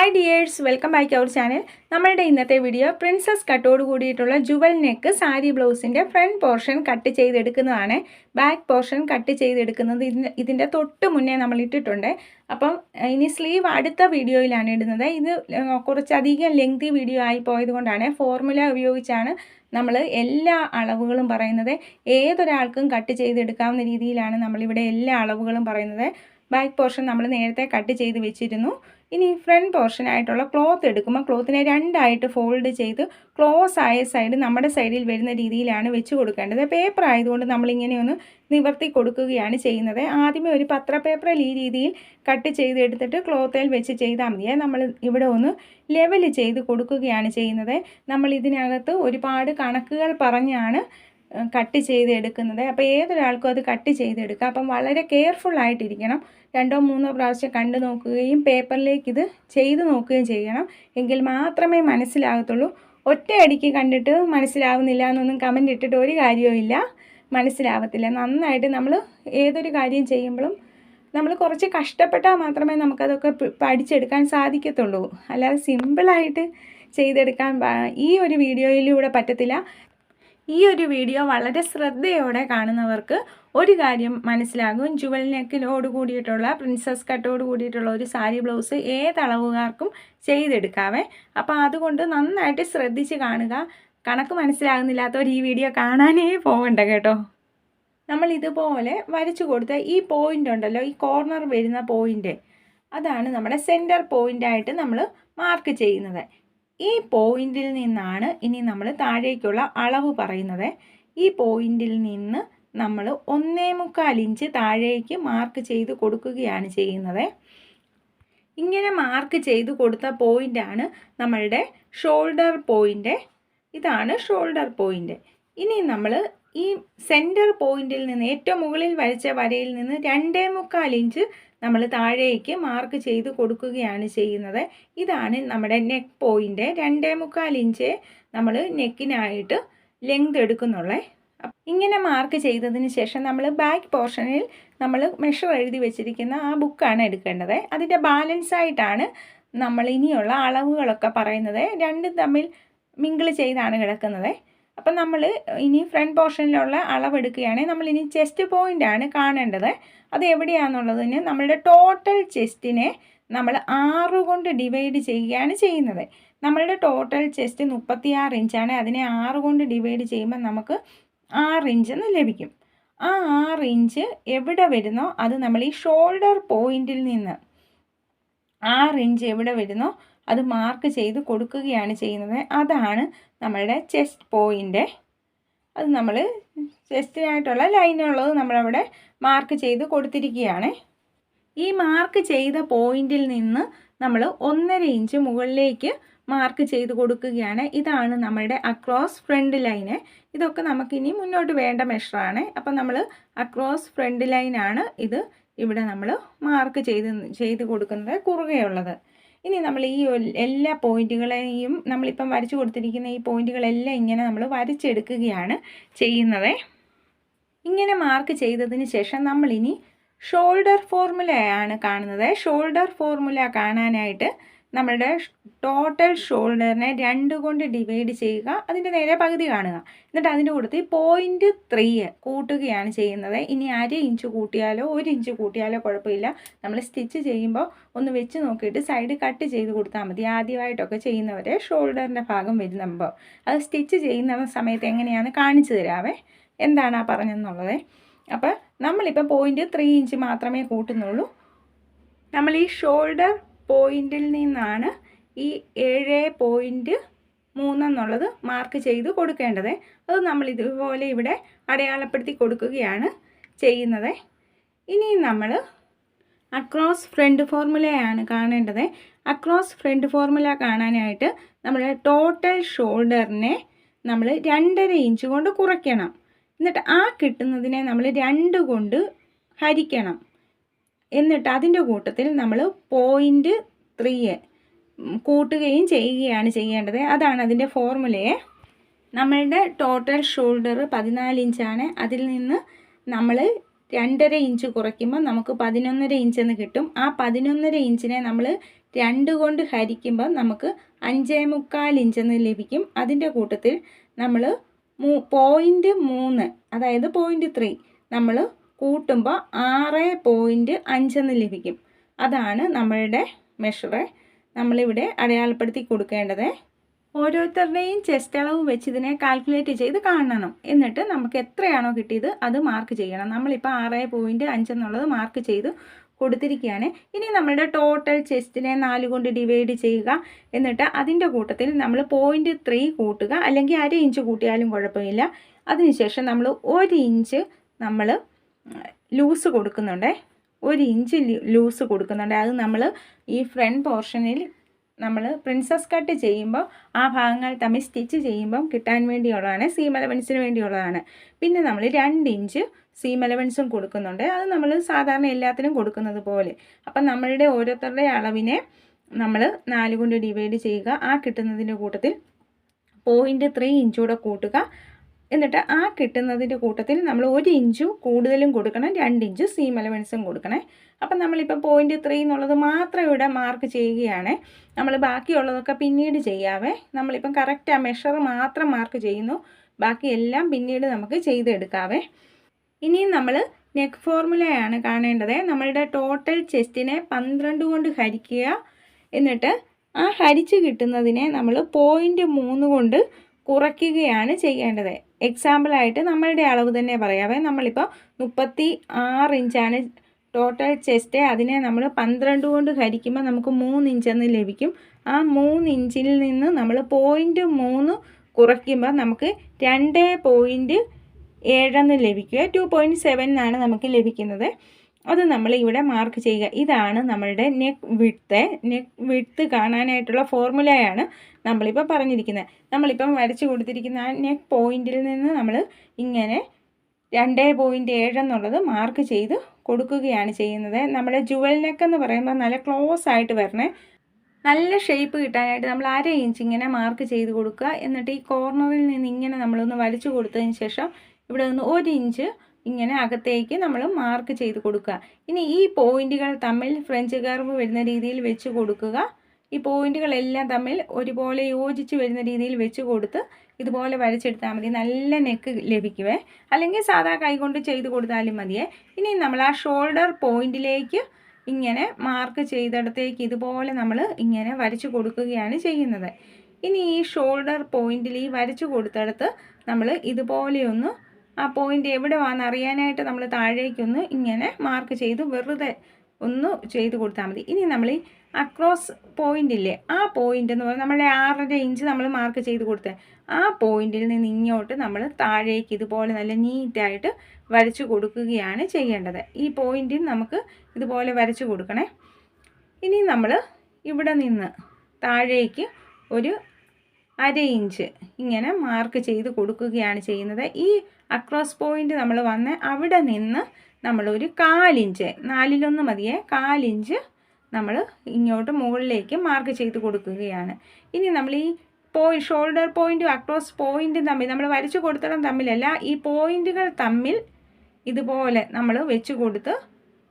Hi dears welcome back our channel നമ്മളുടെ ഇന്നത്തെ video princess കട്ടോട് കൂടിയിട്ടുള്ള ജുവൽ നെക്ക് സാരി ബ്ലൗസിന്റെ ഫ്രണ്ട് പോർഷൻ കട്ട് ചെയ്തെടുക്കുന്നതാണ്. ബാക്ക് പോർഷൻ കട്ട് ചെയ്തെടുക്കുന്നത് ഇതിന് ഇതിന്റെ തൊട്ട് മുന്നേ നമ്മൾ ഇട്ടിട്ടുണ്ട്. അപ്പം ഇനി സ്ലീവ് അടുത്ത വീഡിയോയിലാണ് ഇടുന്നത്. ഇത് കുറച്ചധികം ലെങ്തി വീഡിയോ ആയി പോയതുകൊണ്ടാണ് ഫോർമുല ഉപയോഗിച്ചാണ് നമ്മൾ എല്ലാ അളവുകളും പറയുന്നത്. ഏതൊരാൾക്കും കട്ട് ചെയ്തെടുക്കാവുന്ന രീതിയിലാണ് നമ്മളിവിടെ എല്ലാ അളവുകളും പറയുന്നത്. ബാക്ക് പോർഷൻ നമ്മൾ നേരത്തെ കട്ട് ചെയ്ത് വെച്ചിരുന്നു. ഇനി ഫ്രണ്ട് പോർഷനായിട്ടുള്ള ക്ലോത്ത് എടുക്കുമ്പോൾ ക്ലോത്തിനെ രണ്ടായിട്ട് ഫോൾഡ് ചെയ്ത് ക്ലോസ് ആയ സൈഡ് നമ്മുടെ സൈഡിൽ വരുന്ന രീതിയിലാണ് വെച്ച് കൊടുക്കേണ്ടത്. പേപ്പർ ആയതുകൊണ്ട് നമ്മളിങ്ങനെ ഒന്ന് നിവർത്തി കൊടുക്കുകയാണ് ചെയ്യുന്നത്. ആദ്യമേ ഒരു പത്ര പേപ്പറിൽ ഈ രീതിയിൽ കട്ട് ചെയ്തെടുത്തിട്ട് ക്ലോത്തേൽ വെച്ച് ചെയ്താൽ മതിയെ നമ്മൾ ഇവിടെ ഒന്ന് ലെവൽ ചെയ്ത് കൊടുക്കുകയാണ് ചെയ്യുന്നത്. നമ്മൾ ഇതിനകത്ത് ഒരുപാട് കണക്കുകൾ പറഞ്ഞാണ് കട്ട് ചെയ്തെടുക്കുന്നത്. അപ്പോൾ ഏതൊരാൾക്കും അത് കട്ട് ചെയ്തെടുക്കാം. അപ്പം വളരെ കെയർഫുൾ ആയിട്ടിരിക്കണം. രണ്ടോ മൂന്നോ പ്രാവശ്യം കണ്ടു നോക്കുകയും പേപ്പറിലേക്ക് ഇത് ചെയ്ത് നോക്കുകയും ചെയ്യണം. എങ്കിൽ മാത്രമേ മനസ്സിലാകത്തുള്ളൂ. ഒറ്റയടിക്ക് കണ്ടിട്ട് മനസ്സിലാവുന്നില്ല എന്നൊന്നും കമന്റ് ഇട്ടിട്ട് ഒരു കാര്യവുമില്ല മനസ്സിലാവത്തില്ല. നന്നായിട്ട് നമ്മൾ ഏതൊരു കാര്യം ചെയ്യുമ്പോഴും നമ്മൾ കുറച്ച് കഷ്ടപ്പെട്ടാൽ മാത്രമേ നമുക്കതൊക്കെ പഠിച്ചെടുക്കാൻ സാധിക്കത്തുള്ളൂ. അല്ലാതെ സിമ്പിളായിട്ട് ചെയ്തെടുക്കാൻ ഈ ഒരു വീഡിയോയിലൂടെ പറ്റത്തില്ല. ഈ ഒരു വീഡിയോ വളരെ ശ്രദ്ധയോടെ കാണുന്നവർക്ക് ഒരു കാര്യം മനസ്സിലാകും. ജുവൽ നെക്കിനോട് കൂടിയിട്ടുള്ള പ്രിൻസസ് കട്ടോട് കൂടിയിട്ടുള്ള ഒരു സാരി ബ്ലൗസ് ഏത് ചെയ്തെടുക്കാവേ. അപ്പോൾ അതുകൊണ്ട് നന്നായിട്ട് ശ്രദ്ധിച്ച് കാണുക. കണക്ക് മനസ്സിലാകുന്നില്ലാത്തവർ ഈ വീഡിയോ കാണാനേ പോകണ്ട കേട്ടോ. നമ്മൾ ഇതുപോലെ വരച്ചു കൊടുത്ത ഈ പോയിന്റ് ഉണ്ടല്ലോ ഈ കോർണർ വരുന്ന പോയിന്റ് അതാണ് നമ്മുടെ സെന്റർ പോയിന്റായിട്ട് നമ്മൾ മാർക്ക് ചെയ്യുന്നത്. ഈ പോയിന്റിൽ നിന്നാണ് ഇനി നമ്മൾ താഴേക്കുള്ള അളവ് പറയുന്നത്. ഈ പോയിന്റിൽ നിന്ന് നമ്മൾ ഒന്നേ മുക്കാൽ ഇഞ്ച് താഴേക്ക് മാർക്ക് ചെയ്ത് കൊടുക്കുകയാണ് ചെയ്യുന്നത്. ഇങ്ങനെ മാർക്ക് ചെയ്ത് കൊടുത്ത പോയിന്റാണ് നമ്മളുടെ ഷോൾഡർ പോയിന്റ് ഇതാണ് ഷോൾഡർ പോയിന്റ് ഇനി നമ്മൾ ഈ സെന്റർ പോയിന്റിൽ നിന്ന് ഏറ്റവും മുകളിൽ വരച്ച വരയിൽ നിന്ന് രണ്ടേ മുക്കാൽ ഇഞ്ച് നമ്മൾ താഴേക്ക് മാർക്ക് ചെയ്ത് കൊടുക്കുകയാണ് ചെയ്യുന്നത്. ഇതാണ് നമ്മുടെ നെക്ക് പോയിന്റ് രണ്ടേ മുക്കാൽ ഇഞ്ച് നമ്മൾ നെക്കിനായിട്ട് ലെങ്ത് എടുക്കുന്നുള്ളേ. ഇങ്ങനെ മാർക്ക് ചെയ്തതിന് ശേഷം നമ്മൾ ബാക്ക് പോർഷനിൽ നമ്മൾ മെഷർ എഴുതി വെച്ചിരിക്കുന്ന ആ ബുക്കാണ് എടുക്കേണ്ടത്. അതിന്റെ ബാലൻസ് ആയിട്ടാണ് നമ്മൾ ഇനിയുള്ള അളവുകളൊക്കെ പറയുന്നത്. രണ്ടും തമ്മിൽ മിങ്കിൾ ചെയ്താണ് കിടക്കുന്നത്. അപ്പം നമ്മൾ ഇനി ഫ്രണ്ട് പോർഷനിലുള്ള അളവെടുക്കുകയാണെങ്കിൽ നമ്മൾ ഇനി ചെസ്റ്റ് പോയിന്റ് ആണ് കാണേണ്ടത്. അത് എവിടെയാണെന്നുള്ളതിന് നമ്മളുടെ ടോട്ടൽ ചെസ്റ്റിനെ നമ്മൾ ആറ് കൊണ്ട് ഡിവൈഡ് ചെയ്യുകയാണ് ചെയ്യുന്നത്. നമ്മളുടെ ടോട്ടൽ ചെസ്റ്റ് മുപ്പത്തിയാറ് ഇഞ്ചാണ്. അതിനെ ആറ് കൊണ്ട് ഡിവൈഡ് ചെയ്യുമ്പോൾ നമുക്ക് ആറ് ഇഞ്ച് എന്ന് ലഭിക്കും. ആ ആറ് ഇഞ്ച് എവിടെ വരുന്നോ അത് നമ്മൾ ഈ ഷോൾഡർ പോയിന്റിൽ നിന്ന് ആറ് ഇഞ്ച് എവിടെ വരുന്നോ അത് മാർക്ക് ചെയ്ത് കൊടുക്കുകയാണ് ചെയ്യുന്നത്. അതാണ് നമ്മളുടെ ചെസ്റ്റ് പോയിന്റ് അത് നമ്മൾ ചെസ്റ്റിനായിട്ടുള്ള ലൈനുള്ളത് നമ്മളവിടെ മാർക്ക് ചെയ്ത് കൊടുത്തിരിക്കുകയാണ്. ഈ മാർക്ക് ചെയ്ത പോയിന്റിൽ നിന്ന് നമ്മൾ ഒന്നര ഇഞ്ച് മുകളിലേക്ക് മാർക്ക് ചെയ്ത് കൊടുക്കുകയാണ്. ഇതാണ് നമ്മളുടെ അക്രോസ് ഫ്രണ്ട് ലൈന് ഇതൊക്കെ നമുക്കിനി മുന്നോട്ട് വേണ്ട മെഷറാണ് അപ്പം നമ്മൾ അക്രോസ് ഫ്രണ്ട് ലൈനാണ് ഇത് ഇവിടെ നമ്മൾ മാർക്ക് ചെയ്ത് ചെയ്ത് കൊടുക്കുന്നത്. കുറുകെയുള്ളത്. ഇനി നമ്മൾ ഈ എല്ലാ പോയിന്റുകളെയും നമ്മളിപ്പം വരച്ചു കൊടുത്തിരിക്കുന്ന ഈ പോയിന്റുകളെല്ലാം ഇങ്ങനെ നമ്മൾ വരച്ചെടുക്കുകയാണ് ചെയ്യുന്നത്. ഇങ്ങനെ മാർക്ക് ചെയ്തതിന് ശേഷം നമ്മളിനി ഷോൾഡർ ഫോർമുലയാണ് കാണുന്നത്. ഷോൾഡർ ഫോർമുല കാണാനായിട്ട് നമ്മളുടെ ടോട്ടൽ ഷോൾഡറിനെ രണ്ട് കൊണ്ട് ഡിവൈഡ് ചെയ്യുക അതിന്റെ നേരെ പകുതി കാണുക. എന്നിട്ട് അതിന്റെ കൂട്ടത്തിൽ പോയിന്റ് ത്രീ കൂട്ടുകയാണ് ചെയ്യുന്നത്. ഇനി അര ഇഞ്ച് കൂട്ടിയാലോ ഒരു ഇഞ്ച് കൂട്ടിയാലോ കുഴപ്പമില്ല. നമ്മൾ സ്റ്റിച്ച് ചെയ്യുമ്പോൾ ഒന്ന് വെച്ച് നോക്കിയിട്ട് സൈഡ് കട്ട് ചെയ്ത് കൊടുത്താൽ മതി. ആദ്യമായിട്ടൊക്കെ ചെയ്യുന്നവരെ ഷോൾഡറിന്റെ ഭാഗം വരുന്നുമ്പോൾ അത് സ്റ്റിച്ച് ചെയ്യുന്ന സമയത്ത് എങ്ങനെയാണെന്ന് കാണിച്ചു തരാവേ. എന്താണ് ആ പറഞ്ഞെന്നുള്ളത്? അപ്പോൾ നമ്മളിപ്പോൾ പോയിന്റ് ത്രീ ഇഞ്ച് മാത്രമേ കൂട്ടുന്നുള്ളൂ. നമ്മൾ ഈ ഷോൾഡർ പോയിന്റിൽ നിന്നാണ് ഈ ഏഴ് പോയിന്റ് മൂന്നെന്നുള്ളത് മാർക്ക് ചെയ്ത് കൊടുക്കേണ്ടത്. അത് നമ്മൾ ഇതുപോലെ ഇവിടെ അടയാളപ്പെടുത്തി കൊടുക്കുകയാണ് ചെയ്യുന്നത്. ഇനി നമ്മൾ അക്രോസ് ഫ്രണ്ട് ഫോർമുലയാണ് കാണേണ്ടത്. അക്രോസ് ഫ്രണ്ട് ഫോർമുല കാണാനായിട്ട് നമ്മൾ ടോട്ടൽ ഷോൾഡറിനെ നമ്മൾ രണ്ടര ഇഞ്ച് കൊണ്ട് കുറയ്ക്കണം. എന്നിട്ട് ആ കിട്ടുന്നതിനെ നമ്മൾ രണ്ട് കൊണ്ട് ഹരിക്കണം. എന്നിട്ട് അതിന്റെ കൂട്ടത്തിൽ നമ്മൾ പോയിന്റ് ത്രീ കൂട്ടുകയും ചെയ്യുകയാണ് ചെയ്യേണ്ടത്. അതാണ് അതിന്റെ ഫോർമുലയെ. നമ്മളുടെ ടോട്ടൽ ഷോൾഡർ പതിനാല് ഇഞ്ചാണ് അതിൽ നിന്ന് നമ്മൾ രണ്ടര ഇഞ്ച് കുറയ്ക്കുമ്പോൾ നമുക്ക് പതിനൊന്നര ഇഞ്ച് എന്ന് കിട്ടും. ആ പതിനൊന്നര ഇഞ്ചിനെ നമ്മൾ രണ്ട് കൊണ്ട് ഹരിക്കുമ്പോൾ നമുക്ക് അഞ്ചേ മുക്കാൽ ഇഞ്ചെന്ന് ലഭിക്കും. അതിന്റെ കൂട്ടത്തിൽ നമ്മൾ മൂ പോയിന്റ് മൂന്ന് അതായത് പോയിന്റ് ത്രീ നമ്മൾ കൂട്ടുമ്പോൾ ആറ് പോയിന്റ് അഞ്ചെന്ന് ലഭിക്കും. അതാണ് നമ്മളുടെ മെഷറ് നമ്മളിവിടെ അടയാളപ്പെടുത്തി കൊടുക്കേണ്ടത് ഓരോരുത്തരുടെയും ചെസ്റ്റ് അളവ് വെച്ച് ഇതിനെ കാൽക്കുലേറ്റ് ചെയ്ത് കാണണം. എന്നിട്ട് നമുക്ക് എത്രയാണോ കിട്ടിയത് അത് മാർക്ക് ചെയ്യണം. നമ്മളിപ്പോൾ ആറ് പോയിന്റ് അഞ്ചെന്നുള്ളത് മാർക്ക് ചെയ്ത് കൊടുത്തിരിക്കുകയാണ്. ഇനി നമ്മളുടെ ടോട്ടൽ ചെസ്റ്റിനെ നാല് കൊണ്ട് ഡിവൈഡ് ചെയ്യുക. എന്നിട്ട് അതിന്റെ കൂട്ടത്തിൽ നമ്മൾ പോയിന്റ് ത്രീ കൂട്ടുക. അല്ലെങ്കിൽ അര ഇഞ്ച് കൂട്ടിയാലും കുഴപ്പമില്ല. അതിനുശേഷം നമ്മൾ ഒരു ഇഞ്ച് നമ്മൾ ലൂസ് കൊടുക്കുന്നുണ്ട്. ഒരു ഇഞ്ച് ലൂസ് കൊടുക്കുന്നുണ്ട്. അത് നമ്മൾ ഈ ഫ്രണ്ട് പോർഷനിൽ നമ്മൾ പ്രിൻസസ് കട്ട് ചെയ്യുമ്പോൾ ആ ഭാഗങ്ങൾ തമ്മിൽ സ്റ്റിച്ച് ചെയ്യുമ്പം കിട്ടാൻ വേണ്ടിയുള്ളതാണ് സീം അലവൻസിന് വേണ്ടിയുള്ളതാണ്. പിന്നെ നമ്മൾ രണ്ട് ഇഞ്ച് സീം അലവൻസും കൊടുക്കുന്നുണ്ട്. അത് നമ്മൾ സാധാരണ എല്ലാത്തിനും കൊടുക്കുന്നത് പോലെ. അപ്പം നമ്മളുടെ ഓരോരുത്തരുടെ അളവിനെ നമ്മൾ നാല് കൊണ്ട് ഡിവൈഡ് ചെയ്യുക. ആ കിട്ടുന്നതിന്റെ കൂട്ടത്തിൽ പോയിന്റ് ത്രീ ഇഞ്ചൂടെ കൂട്ടുക. എന്നിട്ട് ആ കിട്ടുന്നതിന്റെ കൂട്ടത്തിൽ നമ്മൾ ഒരു ഇഞ്ചു കൂടുതലും കൊടുക്കണം രണ്ട് ഇഞ്ച് സീം അലവൻസും കൊടുക്കണേ. അപ്പം നമ്മളിപ്പോൾ പോയിന്റ് ത്രീ എന്നുള്ളത് മാത്രം ഇവിടെ മാർക്ക് ചെയ്യുകയാണ്. നമ്മൾ ബാക്കിയുള്ളതൊക്കെ പിന്നീട് ചെയ്യാവേ. നമ്മളിപ്പം കറക്റ്റ് ആ മെഷർ മാത്രം മാർക്ക് ചെയ്യുന്നു. ബാക്കി എല്ലാം പിന്നീട് നമുക്ക് ചെയ്തെടുക്കാവേ. ഇനിയും നമ്മൾ നെക്ക് ഫോർമുലയാണ് കാണേണ്ടത്. നമ്മളുടെ ടോട്ടൽ ചെസ്റ്റിനെ പന്ത്രണ്ട് കൊണ്ട് ഹരിക്കുക. എന്നിട്ട് ആ ഹരിച്ച് കിട്ടുന്നതിനെ നമ്മൾ പോയിന്റ് മൂന്ന് കൊണ്ട് കുറയ്ക്കുകയാണ് ചെയ്യേണ്ടത്. എക്സാമ്പിളായിട്ട് നമ്മളുടെ അളവ് തന്നെ പറയാവേ നമ്മളിപ്പോൾ മുപ്പത്തി ആറ് ഇഞ്ചാണ് ടോട്ടൽ ചെസ്റ്റ് അതിനെ നമ്മൾ പന്ത്രണ്ട് കൊണ്ട് ഹരിക്കുമ്പോൾ നമുക്ക് മൂന്ന് ഇഞ്ചെന്ന് ലഭിക്കും. ആ മൂന്ന് ഇഞ്ചിൽ നിന്ന് നമ്മൾ പോയിന്റ് മൂന്ന് കുറയ്ക്കുമ്പോൾ നമുക്ക് രണ്ട് പോയിന്റ് ഏഴെന്ന് ലഭിക്കുക. ടു പോയിന്റ് സെവൻ എന്നാണ് നമുക്ക് ലഭിക്കുന്നത്. അത് നമ്മൾ ഇവിടെ മാർക്ക് ചെയ്യുക. ഇതാണ് നമ്മളുടെ നെക്ക് വിട്ത്ത് നെക്ക് വിട്ത്ത് കാണാനായിട്ടുള്ള ഫോർമുലയാണ് നമ്മളിപ്പോൾ പറഞ്ഞിരിക്കുന്നത് നമ്മളിപ്പം വരച്ച് കൊടുത്തിരിക്കുന്ന ആ നെക്ക് പോയിന്റിൽ നിന്ന് നമ്മൾ ഇങ്ങനെ രണ്ട് പോയിന്റ് ഏഴ് എന്നുള്ളത് മാർക്ക് ചെയ്ത് കൊടുക്കുകയാണ് ചെയ്യുന്നത്. നമ്മുടെ ജുവൽ നെക്ക് എന്ന് പറയുമ്പോൾ നല്ല ക്ലോസ് ആയിട്ട് വരണേ. നല്ല ഷേപ്പ് കിട്ടാനായിട്ട് നമ്മൾ അര ഇഞ്ച് ഇങ്ങനെ മാർക്ക് ചെയ്ത് കൊടുക്കുക. എന്നിട്ട് ഈ കോർണറിൽ നിന്ന് ഇങ്ങനെ നമ്മളൊന്ന് വലിച്ചു കൊടുത്തതിന് ശേഷം ഇവിടെ നിന്ന് ഒരു ഇഞ്ച് ഇങ്ങനെ അകത്തേക്ക് നമ്മൾ മാർക്ക് ചെയ്ത് കൊടുക്കുക. ഇനി ഈ പോയിന്റുകൾ തമ്മിൽ ഫ്രഞ്ച് കർവ് വരുന്ന രീതിയിൽ വെച്ച് കൊടുക്കുക. ഈ പോയിന്റുകളെല്ലാം തമ്മിൽ ഒരുപോലെ യോജിച്ച് വരുന്ന രീതിയിൽ വെച്ച് കൊടുത്ത് ഇതുപോലെ വരച്ചെടുത്താൽ മതി. നല്ല നെക്ക് ലഭിക്കുവേ. അല്ലെങ്കിൽ സാധാ കൈകൊണ്ട് ചെയ്ത് കൊടുത്താലും മതിയേ. ഇനി നമ്മൾ ആ ഷോൾഡർ പോയിന്റിലേക്ക് ഇങ്ങനെ മാർക്ക് ചെയ്തിടത്തേക്ക് ഇതുപോലെ നമ്മൾ ഇങ്ങനെ വരച്ചു കൊടുക്കുകയാണ് ചെയ്യുന്നത്. ഇനി ഈ ഷോൾഡർ പോയിന്റിൽ ഈ വരച്ചു കൊടുത്തടത്ത് നമ്മൾ ഇതുപോലെയൊന്ന് ആ പോയിന്റ് എവിടെ വാന്ന് അറിയാനായിട്ട് നമ്മൾ താഴേക്കൊന്ന് ഇങ്ങനെ മാർക്ക് ചെയ്ത് വെറുതെ ഒന്ന് ചെയ്ത് കൊടുത്താൽ മതി. ഇനി നമ്മൾ ഈ അക്രോസ് പോയിന്റ് ഇല്ലേ ആ പോയിന്റ് എന്ന് പറഞ്ഞാൽ നമ്മളെ ആറര ഇഞ്ച് നമ്മൾ മാർക്ക് ചെയ്ത് കൊടുത്തത് ആ പോയിന്റിൽ നിന്ന് ഇങ്ങോട്ട് നമ്മൾ താഴേക്ക് ഇതുപോലെ നല്ല നീറ്റായിട്ട് വരച്ചു കൊടുക്കുകയാണ് ചെയ്യേണ്ടത്. ഈ പോയിന്റിൽ നമുക്ക് ഇതുപോലെ വരച്ചു കൊടുക്കണേ. ഇനി നമ്മൾ ഇവിടെ നിന്ന് താഴേക്ക് ഒരു അര ഇഞ്ച് ഇങ്ങനെ മാർക്ക് ചെയ്ത് കൊടുക്കുകയാണ് ചെയ്യുന്നത്. ഈ അക്രോസ് പോയിന്റ് നമ്മൾ വന്ന് അവിടെ നിന്ന് നമ്മളൊരു കാലിഞ്ച് നാലിലൊന്ന് മതിയേ കാലിഞ്ച് നമ്മൾ ഇങ്ങോട്ട് മുകളിലേക്ക് മാർക്ക് ചെയ്ത് കൊടുക്കുകയാണ്. ഇനി നമ്മൾ ഈ പോയി ഷോൾഡർ പോയിന്റും അക്രോസ് പോയിന്റും തമ്മിൽ നമ്മൾ വരച്ചു കൊടുത്തിടം തമ്മിലല്ല ഈ പോയിന്റുകൾ തമ്മിൽ ഇതുപോലെ നമ്മൾ വെച്ച് കൊടുത്ത്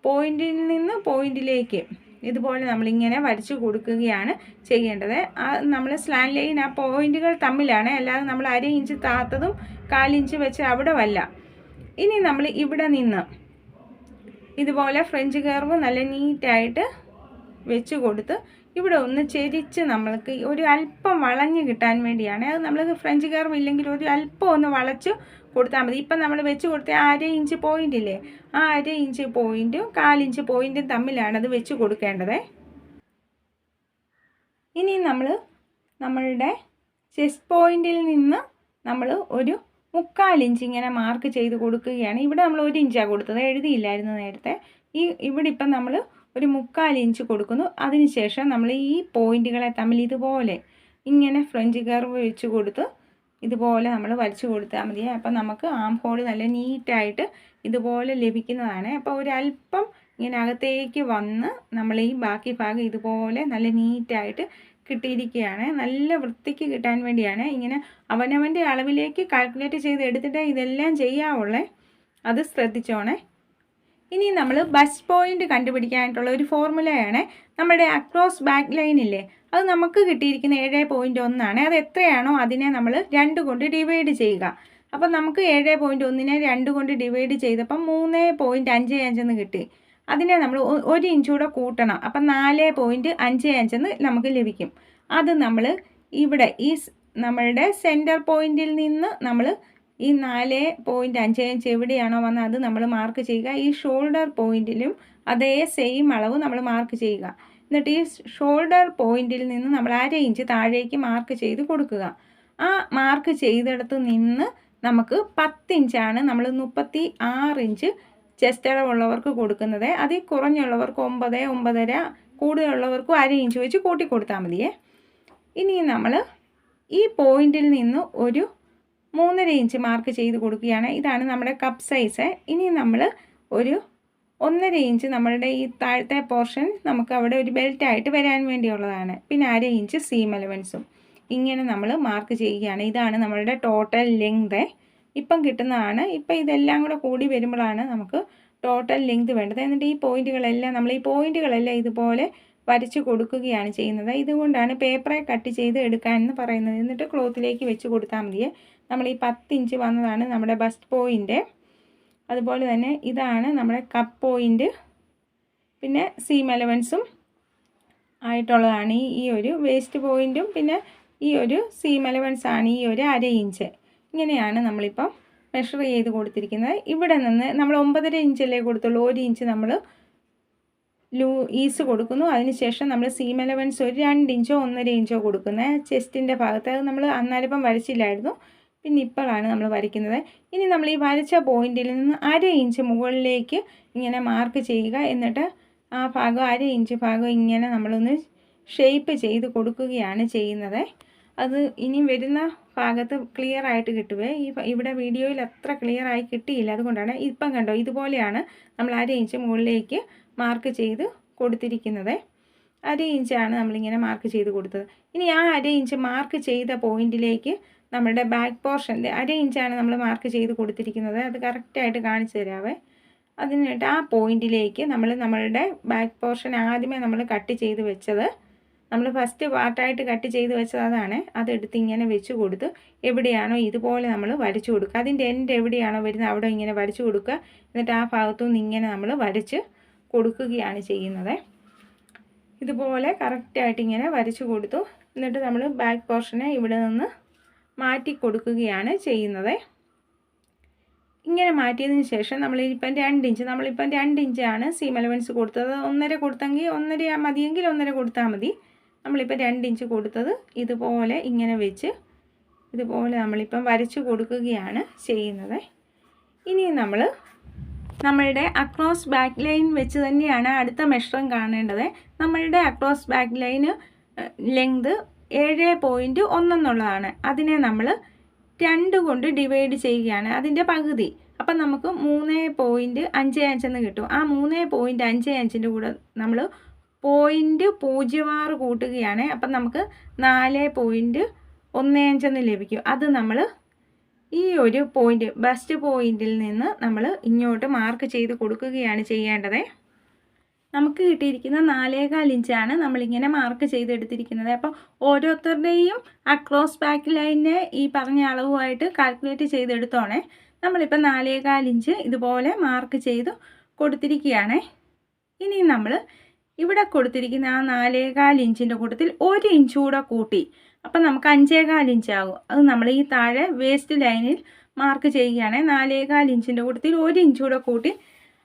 പോയിന്റിൽ നിന്ന് പോയിന്റിലേക്ക് ഇതുപോലെ നമ്മളിങ്ങനെ വരച്ചു കൊടുക്കുകയാണ് ചെയ്യേണ്ടത്. ആ നമ്മൾ സ്ലാൻ ലൈൻ ആ പോയിന്റുകൾ തമ്മിലാണ്. അല്ലാതെ നമ്മൾ അര ഇഞ്ച് താത്തതും കാലിഞ്ച് വെച്ച് അവിടെ വല്ല ഇനി നമ്മൾ ഇവിടെ നിന്ന് ഇതുപോലെ ഫ്രഞ്ച് കർവ് നല്ല നീറ്റായിട്ട് വെച്ച് കൊടുത്ത് ഇവിടെ ഒന്ന് ചെരിച്ച് നമ്മൾക്ക് ഒരു അല്പം വളഞ്ഞ് കിട്ടാൻ വേണ്ടിയാണ്. അത് നമ്മൾ ഫ്രഞ്ച് കർവ് ഇല്ലെങ്കിൽ ഒരു അല്പം ഒന്ന് വളച്ച് കൊടുത്താൽ മതി. ഇപ്പം നമ്മൾ വെച്ച് കൊടുത്ത അര ഇഞ്ച് പോയിന്റ് ഇല്ലേ? ആ അര ഇഞ്ച് പോയിന്റും കാലിഞ്ച് പോയിന്റും തമ്മിലാണ് അത് വെച്ച് കൊടുക്കേണ്ടത്. ഇനി നമ്മൾ നമ്മളുടെ ചെസ്റ്റ് പോയിന്റിൽ നിന്ന് നമ്മൾ ഒരു മുക്കാൽ ഇഞ്ച് ഇങ്ങനെ മാർക്ക് ചെയ്ത് കൊടുക്കുകയാണ്. ഇവിടെ നമ്മൾ ഒരു ഇഞ്ചാണ് കൊടുത്തത്. എഴുതിയില്ലായിരുന്നു നേരത്തെ. ഈ ഇവിടെ ഇപ്പം നമ്മൾ ഒരു മുക്കാൽ ഇഞ്ച് കൊടുക്കുന്നു. അതിനുശേഷം നമ്മൾ ഈ പോയിന്റുകളെ തമ്മിൽ ഇതുപോലെ ഇങ്ങനെ ഫ്രഞ്ച് കർവ് വെച്ച് കൊടുത്ത് ഇതുപോലെ നമ്മൾ വലിച്ചു കൊടുത്താൽ മതി. അപ്പം നമുക്ക് ആം ഹോൾ നല്ല നീറ്റായിട്ട് ഇതുപോലെ ലഭിക്കുന്നതാണ്. അപ്പോൾ ഒരല്പം ഇങ്ങനെ അകത്തേക്ക് വന്ന് നമ്മൾ ഈ ബാക്കി ഭാഗം ഇതുപോലെ നല്ല നീറ്റായിട്ട് കിട്ടിയിരിക്കുകയാണ്. നല്ല വൃത്തിക്ക് കിട്ടാൻ വേണ്ടിയാണ് ഇങ്ങനെ അവനവന്റെ അളവിലേക്ക് കാൽക്കുലേറ്റ് ചെയ്ത് എടുത്തിട്ട് ഇതെല്ലാം ചെയ്യാവുള്ളേ. അത് ശ്രദ്ധിച്ചോണേ. ഇനി നമ്മൾ ബസ് പോയിന്റ് കണ്ടുപിടിക്കാനായിട്ടുള്ള ഒരു ഫോർമുലയാണ് നമ്മുടെ അക്രോസ് ബാക്ക് ലൈൻ ഇല്ലേ? അത് നമുക്ക് കിട്ടിയിരിക്കുന്ന ഏഴ് പോയിന്റ് ഒന്നാണ്. അത് എത്രയാണോ അതിനെ നമ്മൾ രണ്ട് കൊണ്ട് ഡിവൈഡ് ചെയ്യുക. അപ്പം നമുക്ക് ഏഴ് പോയിന്റ് ഒന്നിനെ രണ്ട് കൊണ്ട് ഡിവൈഡ് ചെയ്തപ്പം മൂന്ന് പോയിന്റ് അഞ്ച് അഞ്ചെന്ന് കിട്ടി. അതിനെ നമ്മൾ ഒരു ഇഞ്ച് കൂടെ കൂട്ടണം. അപ്പം നാല് പോയിന്റ് അഞ്ച് അഞ്ചെന്ന് നമുക്ക് ലഭിക്കും. അത് നമ്മൾ ഇവിടെ ഈ നമ്മളുടെ സെന്റർ പോയിന്റിൽ നിന്ന് നമ്മൾ ഈ നാല് പോയിന്റ് അഞ്ച് അഞ്ച് എവിടെയാണോ വന്നത് അത് നമ്മൾ മാർക്ക് ചെയ്യുക. ഈ ഷോൾഡർ പോയിന്റിലും അതേ സെയിം അളവ് നമ്മൾ മാർക്ക് ചെയ്യുക. എന്നിട്ട് ഈ ഷോൾഡർ പോയിന്റിൽ നിന്ന് നമ്മൾ അര ഇഞ്ച് താഴേക്ക് മാർക്ക് ചെയ്ത് കൊടുക്കുക. ആ മാർക്ക് ചെയ്തെടുത്ത് നിന്ന് നമുക്ക് പത്ത് ഇഞ്ചാണ് നമ്മൾ മുപ്പത്തി ആറ് ഇഞ്ച് ചെസ്റ്റ് അളവുള്ളവർക്ക് കൊടുക്കുന്നത്. അതിൽ കുറഞ്ഞുള്ളവർക്ക് ഒമ്പത് ഒമ്പതര കൂടുതലുള്ളവർക്കും അര ഇഞ്ച് വെച്ച് കൂട്ടി കൊടുത്താൽ മതിയേ. ഇനി നമ്മൾ ഈ പോയിന്റിൽ നിന്ന് ഒരു മൂന്നര ഇഞ്ച് മാർക്ക് ചെയ്ത് കൊടുക്കുകയാണ്. ഇതാണ് നമ്മുടെ കപ്പ് സൈസ് ഇനി നമ്മൾ ഒരു ഒന്നര ഇഞ്ച് നമ്മളുടെ ഈ താഴത്തെ പോർഷൻ നമുക്ക് അവിടെ ഒരു ബെൽറ്റായിട്ട് വരാൻ വേണ്ടിയുള്ളതാണ്. പിന്നെ അര ഇഞ്ച് സീം അലവൻസും ഇങ്ങനെ നമ്മൾ മാർക്ക് ചെയ്യുകയാണ്. ഇതാണ് നമ്മളുടെ ടോട്ടൽ ലെങ്ത് ഇപ്പം കിട്ടുന്നതാണ്. ഇപ്പം ഇതെല്ലാം കൂടെ കൂടി വരുമ്പോഴാണ് നമുക്ക് ടോട്ടൽ ലെങ്ത് വേണ്ടത്. എന്നിട്ട് ഈ പോയിന്റുകളെല്ലാം നമ്മൾ ഈ പോയിന്റുകളെല്ലാം ഇതുപോലെ വരച്ച് കൊടുക്കുകയാണ് ചെയ്യുന്നത്. ഇതുകൊണ്ടാണ് പേപ്പറെ കട്ട് ചെയ്ത് എടുക്കാൻ എന്ന് പറയുന്നത്. എന്നിട്ട് ക്ലോത്തിലേക്ക് വെച്ച് കൊടുത്താൽ മതിയെ. നമ്മൾ ഈ പത്ത് ഇഞ്ച് വന്നതാണ് നമ്മുടെ ബസ്റ്റ് പോയിന്റ്. അതുപോലെ തന്നെ ഇതാണ് നമ്മുടെ കപ്പ് പോയിന്റ്. പിന്നെ സീം എലവൻസും ആയിട്ടുള്ളതാണ് ഈ ഒരു വേസ്റ്റ് പോയിന്റും പിന്നെ ഈ ഒരു സീം എലവൻസ് ആണ് ഈ ഒരു അര ഇഞ്ച്. ഇങ്ങനെയാണ് നമ്മളിപ്പം മെഷർ ചെയ്ത് കൊടുത്തിരിക്കുന്നത്. ഇവിടെ നിന്ന് നമ്മൾ ഒമ്പതര ഇഞ്ചല്ലേ കൊടുത്തുള്ളൂ. ഒരു ഇഞ്ച് നമ്മൾ ലൂ ഈസ് കൊടുക്കുന്നു. അതിനുശേഷം നമ്മൾ സീം എലവൻസ് ഒരു രണ്ട് ഇഞ്ചോ ഒന്നര ഇഞ്ചോ കൊടുക്കുന്നത്. ചെസ്റ്റിന്റെ ഭാഗത്ത് അത് നമ്മൾ അന്നാലിപ്പം വരച്ചില്ലായിരുന്നു. പിന്നെ ഇപ്പോഴാണ് നമ്മൾ വരയ്ക്കുന്നത്. ഇനി നമ്മൾ ഈ വരച്ച പോയിന്റിൽ നിന്ന് അര ഇഞ്ച് മുകളിലേക്ക് ഇങ്ങനെ മാർക്ക് ചെയ്യുക. എന്നിട്ട് ആ ഭാഗം അര ഇഞ്ച് ഭാഗം ഇങ്ങനെ നമ്മളൊന്ന് ഷേപ്പ് ചെയ്ത് കൊടുക്കുകയാണ് ചെയ്യുന്നത്. അത് ഇനി വരുന്ന ഭാഗത്ത് ക്ലിയർ ആയിട്ട് കിട്ടുവേ. ഈ ഇവിടെ വീഡിയോയിൽ അത്ര ക്ലിയർ ആയി കിട്ടിയില്ല. അതുകൊണ്ടാണ് ഇപ്പം കണ്ടോ ഇതുപോലെയാണ് നമ്മൾ അര ഇഞ്ച് മുകളിലേക്ക് മാർക്ക് ചെയ്ത് കൊടുത്തിരിക്കുന്നത്. അര ഇഞ്ചാണ് നമ്മളിങ്ങനെ മാർക്ക് ചെയ്ത് കൊടുത്തത്. ഇനി ആ അര ഇഞ്ച് മാർക്ക് ചെയ്ത പോയിന്റിലേക്ക് നമ്മുടെ ബാക്ക് പോർഷന്റെ അര ഇഞ്ചാണ് നമ്മൾ മാർക്ക് ചെയ്ത് കൊടുത്തിരിക്കുന്നത്. അത് കറക്റ്റായിട്ട് കാണിച്ചു തരാവേ. അതിനായിട്ട് ആ പോയിന്റിലേക്ക് നമ്മൾ നമ്മളുടെ ബാക്ക് പോർഷൻ ആദ്യമേ നമ്മൾ കട്ട് ചെയ്ത് വെച്ചത്. നമ്മൾ ഫസ്റ്റ് പാർട്ടായിട്ട് കട്ട് ചെയ്ത് വെച്ചത് അതാണ്. അതെടുത്ത് ഇങ്ങനെ വെച്ച് കൊടുത്ത് എവിടെയാണോ ഇതുപോലെ നമ്മൾ വരച്ചു കൊടുക്കുക. അതിന്റെ എൻഡ് എവിടെയാണോ വരുന്നത് അവിടെ ഇങ്ങനെ വരച്ചു കൊടുക്കുക. എന്നിട്ട് ആ ഭാഗത്തു നിന്ന് ഇങ്ങനെ നമ്മൾ വരച്ച് കൊടുക്കുകയാണ് ചെയ്യുന്നത്. ഇതുപോലെ കറക്റ്റായിട്ട് ഇങ്ങനെ വരച്ചു കൊടുത്തു. എന്നിട്ട് നമ്മൾ ബാക്ക് പോർഷനെ ഇവിടെ നിന്ന് മാറ്റി കൊടുക്കുകയാണ് ചെയ്യുന്നത്. ഇങ്ങനെ മാറ്റിയതിന് ശേഷം നമ്മൾ ഇപ്പം രണ്ട് ഇഞ്ച് നമ്മളിപ്പം രണ്ട് ഇഞ്ചാണ് സീം അലവൻസ് കൊടുത്തത്. ഒന്നര കൊടുത്തെങ്കിൽ ഒന്നര മതിയെങ്കിൽ ഒന്നര കൊടുത്താൽ മതി. നമ്മളിപ്പോൾ രണ്ട് ഇഞ്ച് കൊടുത്തത് ഇതുപോലെ ഇങ്ങനെ വെച്ച് ഇതുപോലെ നമ്മളിപ്പം വരച്ചു കൊടുക്കുകയാണ് ചെയ്യുന്നത്. ഇനി നമ്മൾ നമ്മളുടെ അക്രോസ് ബാക്ക് ലൈൻ വെച്ച് തന്നെയാണ് അടുത്ത മെഷറും കാണേണ്ടത്. നമ്മളുടെ അക്രോസ് ബാക്ക് ലൈന് ലെങ്ത് ഏഴ് പോയിന്റ് ഒന്നെന്നുള്ളതാണ് അതിനെ നമ്മൾ രണ്ട് കൊണ്ട് ഡിവൈഡ് ചെയ്യുകയാണ് അതിന്റെ പകുതി. അപ്പം നമുക്ക് മൂന്ന് പോയിന്റ് അഞ്ച് അഞ്ചെന്ന് കിട്ടും. ആ മൂന്ന് പോയിന്റ് അഞ്ച് അഞ്ചിന്റെ കൂടെ നമ്മൾ പോയിന്റ് പൂജ്യം ആറ് കൂട്ടുകയാണ്. അപ്പം നമുക്ക് നാല് പോയിന്റ് ഒന്ന് അഞ്ചെന്ന് ലഭിക്കും. അത് നമ്മൾ ഈ ഒരു പോയിന്റ് ബെസ്റ്റ് പോയിന്റിൽ നിന്ന് നമ്മൾ ഇങ്ങോട്ട് മാർക്ക് ചെയ്ത് കൊടുക്കുകയാണ് ചെയ്യേണ്ടത്. നമുക്ക് കിട്ടിയിരിക്കുന്ന നാലേകാൽ ഇഞ്ചാണ് നമ്മളിങ്ങനെ മാർക്ക് ചെയ്തെടുത്തിരിക്കുന്നത്. അപ്പോൾ ഓരോരുത്തരുടെയും അക്രോസ് ബാക്ക് ലൈനെ ഈ പറഞ്ഞ അളവുമായിട്ട് കാൽക്കുലേറ്റ് ചെയ്തെടുത്തോണേ. നമ്മളിപ്പോൾ നാലേകാൽ ഇഞ്ച് ഇതുപോലെ മാർക്ക് ചെയ്ത് കൊടുത്തിരിക്കുകയാണ്. ഇനി നമ്മൾ ഇവിടെ കൊടുത്തിരിക്കുന്ന ആ നാലേകാൽ ഇഞ്ചിന്റെ കൂട്ടത്തിൽ ഒരു ഇഞ്ച് കൂടെ കൂട്ടി. അപ്പം നമുക്ക് അഞ്ചേകാൽ ഇഞ്ച് ആകും. അത് നമ്മൾ ഈ താഴെ വേസ്റ്റ് ലൈനിൽ മാർക്ക് ചെയ്യുകയാണെങ്കിൽ നാലേകാൽ ഇഞ്ചിന്റെ കൂട്ടത്തിൽ ഒരു ഇഞ്ച് കൂടെ കൂട്ടി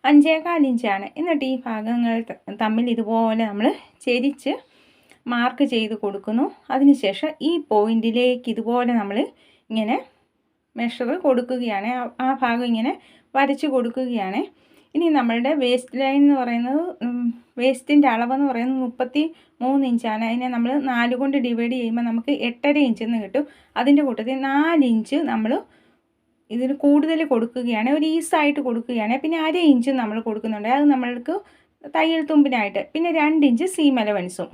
അഞ്ചേകാൽ ഇഞ്ചാണ് എന്നിട്ട് ഈ ഭാഗങ്ങൾ തമ്മിൽ ഇതുപോലെ നമ്മൾ ചെരിച്ച് മാർക്ക് ചെയ്ത് കൊടുക്കുന്നു. അതിനുശേഷം ഈ പോയിന്റിലേക്ക് ഇതുപോലെ നമ്മൾ ഇങ്ങനെ മെഷർ കൊടുക്കുകയാണ്. ആ- ഭാഗം ഇങ്ങനെ വരച്ച് കൊടുക്കുകയാണ്. ഇനി നമ്മളുടെ വേസ്റ്റ് ലൈൻ എന്ന് പറയുന്നത് വേസ്റ്റിന്റെ അളവെന്ന് പറയുന്നത് മുപ്പത്തി മൂന്ന് ഇഞ്ചാണ് അതിനെ നമ്മൾ നാല് കൊണ്ട് ഡിവൈഡ് ചെയ്യുമ്പോൾ നമുക്ക് എട്ടര ഇഞ്ചെന്ന് കിട്ടും. അതിന്റെ കൂട്ടത്തിൽ നാല് ഇഞ്ച് നമ്മൾ ഇതിന് കൂടുതൽ കൊടുക്കുകയാണ് ഒരു ഈസായിട്ട് കൊടുക്കുകയാണ് പിന്നെ അര ഇഞ്ച് നമ്മൾ കൊടുക്കുന്നുണ്ട്. അത് നമ്മൾക്ക് തയ്യൽ തുമ്പിനായിട്ട്. പിന്നെ രണ്ട് ഇഞ്ച് സീം അലവൻസും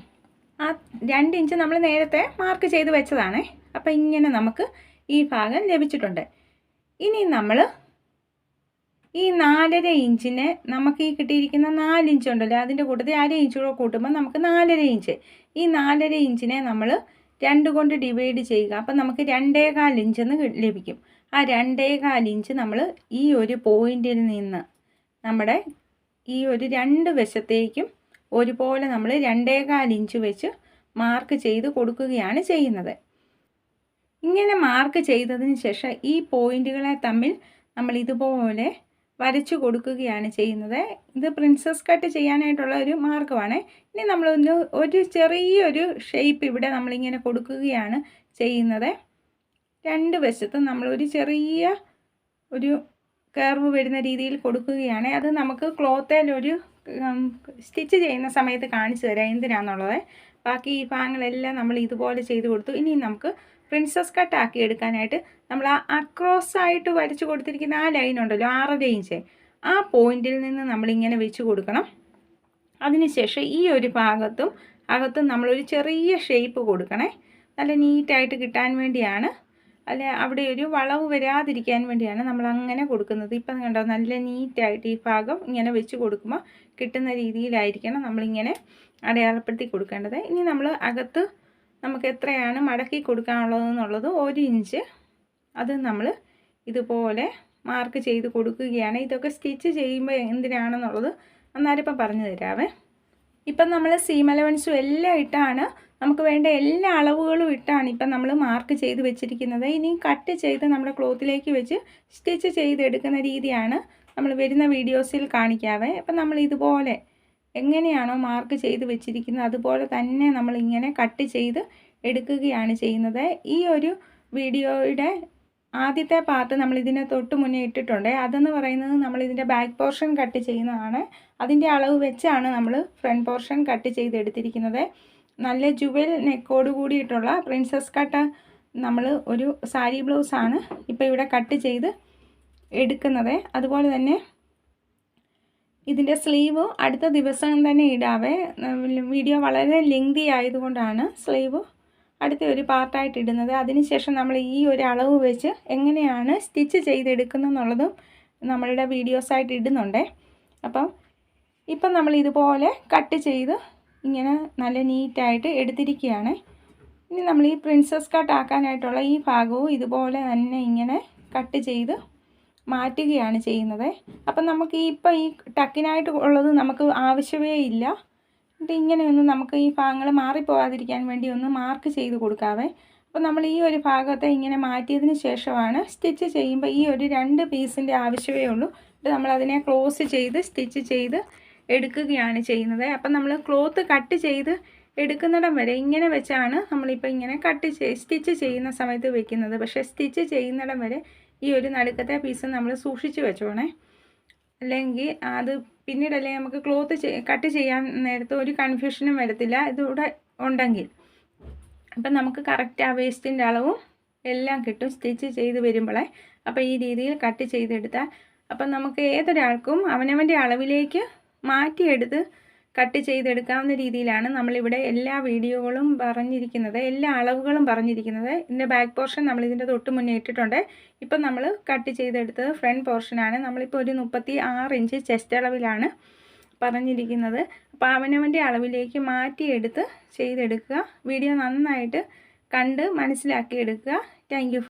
ആ രണ്ട് ഇഞ്ച് നമ്മൾ നേരത്തെ മാർക്ക് ചെയ്ത് വെച്ചതാണ്. അപ്പം ഇങ്ങനെ നമുക്ക് ഈ ഭാഗം ലഭിച്ചിട്ടുണ്ട്. ഇനി നമ്മൾ ഈ നാലര ഇഞ്ചിന് നമുക്ക് ഈ കിട്ടിയിരിക്കുന്ന നാല് ഇഞ്ച് ഉണ്ടല്ലോ അതിന്റെ കൂട്ടത്തിൽ അര ഇഞ്ച് കൂടെ കൂട്ടുമ്പോൾ നമുക്ക് നാലര ഇഞ്ച്. ഈ നാലര ഇഞ്ചിനെ നമ്മൾ രണ്ട് കൊണ്ട് ഡിവൈഡ് ചെയ്യുക. അപ്പം നമുക്ക് രണ്ടേകാൽ ഇഞ്ചെന്ന് ലഭിക്കും. ആ രണ്ടേകാൽ ഇഞ്ച് നമ്മൾ ഈ ഒരു പോയിന്റിൽ നിന്ന് നമ്മുടെ ഈ ഒരു രണ്ട് വശത്തേക്കും ഒരുപോലെ നമ്മൾ രണ്ടേകാൽ ഇഞ്ച് വെച്ച് മാർക്ക് ചെയ്ത് കൊടുക്കുകയാണ് ചെയ്യുന്നത്. ഇങ്ങനെ മാർക്ക് ചെയ്തതിന് ശേഷം ഈ പോയിന്റുകളെ തമ്മിൽ നമ്മൾ ഇതുപോലെ വരച്ചു കൊടുക്കുകയാണ് ചെയ്യുന്നത്. ഇത് പ്രിൻസസ് കട്ട് ചെയ്യാനായിട്ടുള്ള ഒരു മാർഗമാണ്. ഇനി നമ്മളൊന്ന് ഒരു ചെറിയൊരു ഷേപ്പ് ഇവിടെ നമ്മളിങ്ങനെ കൊടുക്കുകയാണ് ചെയ്യുന്നത്. രണ്ട് വശത്തും ഒരു ചെറിയ ഒരു കർവ് വരുന്ന രീതിയിൽ കൊടുക്കുകയാണ് അത് നമുക്ക് ക്ലോത്തേൽ ഒരു സ്റ്റിച്ച് ചെയ്യുന്ന സമയത്ത് കാണിച്ചു തരാം എന്തിനാണെന്നുള്ളത് ബാക്കി ഈ ഭാഗങ്ങളെല്ലാം നമ്മൾ ഇതുപോലെ ചെയ്ത് കൊടുത്തു. ഇനി നമുക്ക് പ്രിൻസസ് കട്ട് ആക്കി എടുക്കാനായിട്ട് നമ്മൾ ആ അക്രോസ് ആയിട്ട് വരച്ച് കൊടുത്തിരിക്കുന്ന ആ ലൈൻ ഉണ്ടല്ലോ ആറര ഇഞ്ച് ആ പോയിന്റിൽ നിന്ന് നമ്മളിങ്ങനെ വെച്ച് കൊടുക്കണം. അതിനുശേഷം ഈ ഒരു ഭാഗത്തും അകത്തും നമ്മളൊരു ചെറിയ ഷേപ്പ് കൊടുക്കണേ. നല്ല നീറ്റായിട്ട് കിട്ടാൻ വേണ്ടിയാണ് അല്ലെ അവിടെ ഒരു വളവ് വരാതിരിക്കാൻ വേണ്ടിയാണ് നമ്മൾ അങ്ങനെ കൊടുക്കുന്നത്. ഇപ്പം കണ്ടോ നല്ല നീറ്റായിട്ട് ഈ ഭാഗം ഇങ്ങനെ വെച്ച് കൊടുക്കുമ്പോൾ കിട്ടുന്ന രീതിയിലായിരിക്കണം നമ്മളിങ്ങനെ അടയാളപ്പെടുത്തി കൊടുക്കേണ്ടത്. ഇനി നമ്മൾ അകത്ത് നമുക്ക് എത്രയാണ് മടക്കി കൊടുക്കാനുള്ളതെന്നുള്ളത് ഒരു ഇഞ്ച് അത് നമ്മൾ ഇതുപോലെ മാർക്ക് ചെയ്ത് കൊടുക്കുകയാണ്. ഇതൊക്കെ സ്റ്റിച്ച് ചെയ്യുമ്പോൾ എന്തിനാണെന്നുള്ളത് അന്നേരം പറഞ്ഞു തരാവേ. ഇപ്പം നമ്മൾ സീം അലവൻസും എല്ലാം ഇട്ടാണ് നമുക്ക് വേണ്ട എല്ലാ അളവുകളും ഇട്ടാണ് ഇപ്പം നമ്മൾ മാർക്ക് ചെയ്ത് വെച്ചിരിക്കുന്നത്. ഇനി കട്ട് ചെയ്ത് നമ്മുടെ ക്ലോത്തിലേക്ക് വെച്ച് സ്റ്റിച്ച് ചെയ്തെടുക്കുന്ന രീതിയാണ് നമ്മൾ വരുന്ന വീഡിയോസിൽ കാണിക്കാവേ. അപ്പം നമ്മൾ ഇതുപോലെ എങ്ങനെയാണോ മാർക്ക് ചെയ്ത് വെച്ചിരിക്കുന്നത് അതുപോലെ തന്നെ നമ്മൾ ഇങ്ങനെ കട്ട് ചെയ്ത് എടുക്കുകയാണ് ചെയ്യുന്നത്. ഈ ഒരു വീഡിയോയുടെ ആദ്യത്തെ പാർട്ട് നമ്മൾ ഇതിനെ തൊട്ട് മുന്നേ ഇട്ടിട്ടുണ്ട്. അതെന്ന് പറയുന്നത് നമ്മൾ ഇതിന്റെ ബാക്ക് പോർഷൻ കട്ട് ചെയ്യുന്നതാണ്. അതിന്റെ അളവ് വെച്ചാണ് നമ്മൾ ഫ്രണ്ട് പോർഷൻ കട്ട് ചെയ്തെടുത്തിരിക്കുന്നത് നല്ല ജുവൽ നെക്കോട് കൂടിയിട്ടുള്ള പ്രിൻസസ് കട്ട് നമ്മൾ ഒരു സാരി ബ്ലൗസാണ് ഇപ്പോൾ ഇവിടെ കട്ട് ചെയ്ത് എടുക്കുന്നത്. അതുപോലെ തന്നെ ഇതിന്റെ സ്ലീവ് അടുത്ത ദിവസം തന്നെ ഇടാവേ. വീഡിയോ വളരെ ലെങ്തി ആയതുകൊണ്ടാണ് സ്ലീവ് അടുത്ത ഒരു പാർട്ടായിട്ട് ഇടുന്നത്. അതിനുശേഷം നമ്മൾ ഈ ഒരു അളവ് വെച്ച് എങ്ങനെയാണ് സ്റ്റിച്ച് ചെയ്തെടുക്കുന്നതെന്നുള്ളതും നമ്മളുടെ വീഡിയോസായിട്ട് ഇടുന്നുണ്ടേ. അപ്പം ഇപ്പം നമ്മൾ ഇതുപോലെ കട്ട് ചെയ്ത് ഇങ്ങനെ നല്ല നീറ്റായിട്ട് എടുത്തിരിക്കുകയാണ്. ഇനി നമ്മൾ ഈ പ്രിൻസസ് കട്ട് ആക്കാനായിട്ടുള്ള ഈ ഭാഗവും ഇതുപോലെ തന്നെ ഇങ്ങനെ കട്ട് ചെയ്ത് മാറ്റുകയാണ് ചെയ്യുന്നത്. അപ്പം നമുക്ക് ഈ ഇപ്പം ഈ ടക്കിനായിട്ട് ഉള്ളത് നമുക്ക് ആവശ്യമേ ഇല്ല. എന്നിട്ട് ഇങ്ങനെയൊന്ന് നമുക്ക് ഈ ഭാഗങ്ങൾ മാറിപ്പോകാതിരിക്കാൻ വേണ്ടി ഒന്ന് മാർക്ക് ചെയ്ത് കൊടുക്കാവേ. അപ്പം നമ്മൾ ഈ ഒരു ഭാഗത്തെ ഇങ്ങനെ മാറ്റിയതിന് ശേഷമാണ് സ്റ്റിച്ച് ചെയ്യുമ്പോൾ ഈ ഒരു രണ്ട് പീസിന്റെ ആവശ്യമേ ഉള്ളൂ. എന്നിട്ട് നമ്മളതിനെ ക്ലോസ് ചെയ്ത് സ്റ്റിച്ച് ചെയ്ത് എടുക്കുകയാണ് ചെയ്യുന്നത്. അപ്പം നമ്മൾ ക്ലോത്ത് കട്ട് ചെയ്ത് എടുക്കുന്നിടം വരെ ഇങ്ങനെ വെച്ചാണ് നമ്മളിപ്പോൾ ഇങ്ങനെ കട്ട് ചെയ് സ്റ്റിച്ച് ചെയ്യുന്ന സമയത്ത് വെക്കുന്നത്. പക്ഷേ സ്റ്റിച്ച് ചെയ്യുന്നിടം വരെ ഈ ഒരു നടുക്കത്തെ പീസ് നമ്മൾ സൂക്ഷിച്ച് വെച്ചോണേ. അല്ലെങ്കിൽ അത് പിന്നീടല്ലേ നമുക്ക് ക്ലോത്ത് കട്ട് ചെയ്യാൻ നേരത്തെ ഒരു കൺഫ്യൂഷനും വരത്തില്ല. ഇതിവിടെ ഉണ്ടെങ്കിൽ. അപ്പം നമുക്ക് കറക്റ്റ് ആ വേസ്റ്റിന്റെ അളവും എല്ലാം കിട്ടും സ്റ്റിച്ച് ചെയ്ത് വരുമ്പോഴേ അപ്പോൾ ഈ രീതിയിൽ കട്ട് ചെയ്തെടുത്താൽ അപ്പം നമുക്ക് ഏതൊരാൾക്കും അവനവന്റെ അളവിലേക്ക് മാറ്റിയെടുത്ത് കട്ട് ചെയ്തെടുക്കാവുന്ന രീതിയിലാണ് നമ്മളിവിടെ എല്ലാ വീഡിയോകളും പറഞ്ഞിരിക്കുന്നത് എല്ലാ അളവുകളും പറഞ്ഞിരിക്കുന്നത്. ഇതിന്റെ ബാക്ക് പോർഷൻ നമ്മൾ ഇതിന്റെ തൊട്ട് മുന്നേ ഇട്ടിട്ടുണ്ട്. ഇപ്പം നമ്മൾ കട്ട് ചെയ്തെടുത്തത് ഫ്രണ്ട് പോർഷനാണ്. നമ്മളിപ്പോൾ ഒരു മുപ്പത്തി ആറ് ഇഞ്ച് ചെസ്റ്റ് അളവിലാണ് പറഞ്ഞിരിക്കുന്നത്. അപ്പോൾ അവനവന്റെ അളവിലേക്ക് മാറ്റിയെടുത്ത് ചെയ്തെടുക്കുക. വീഡിയോ നന്നായിട്ട് കണ്ട് മനസ്സിലാക്കിയെടുക്കുക. താങ്ക്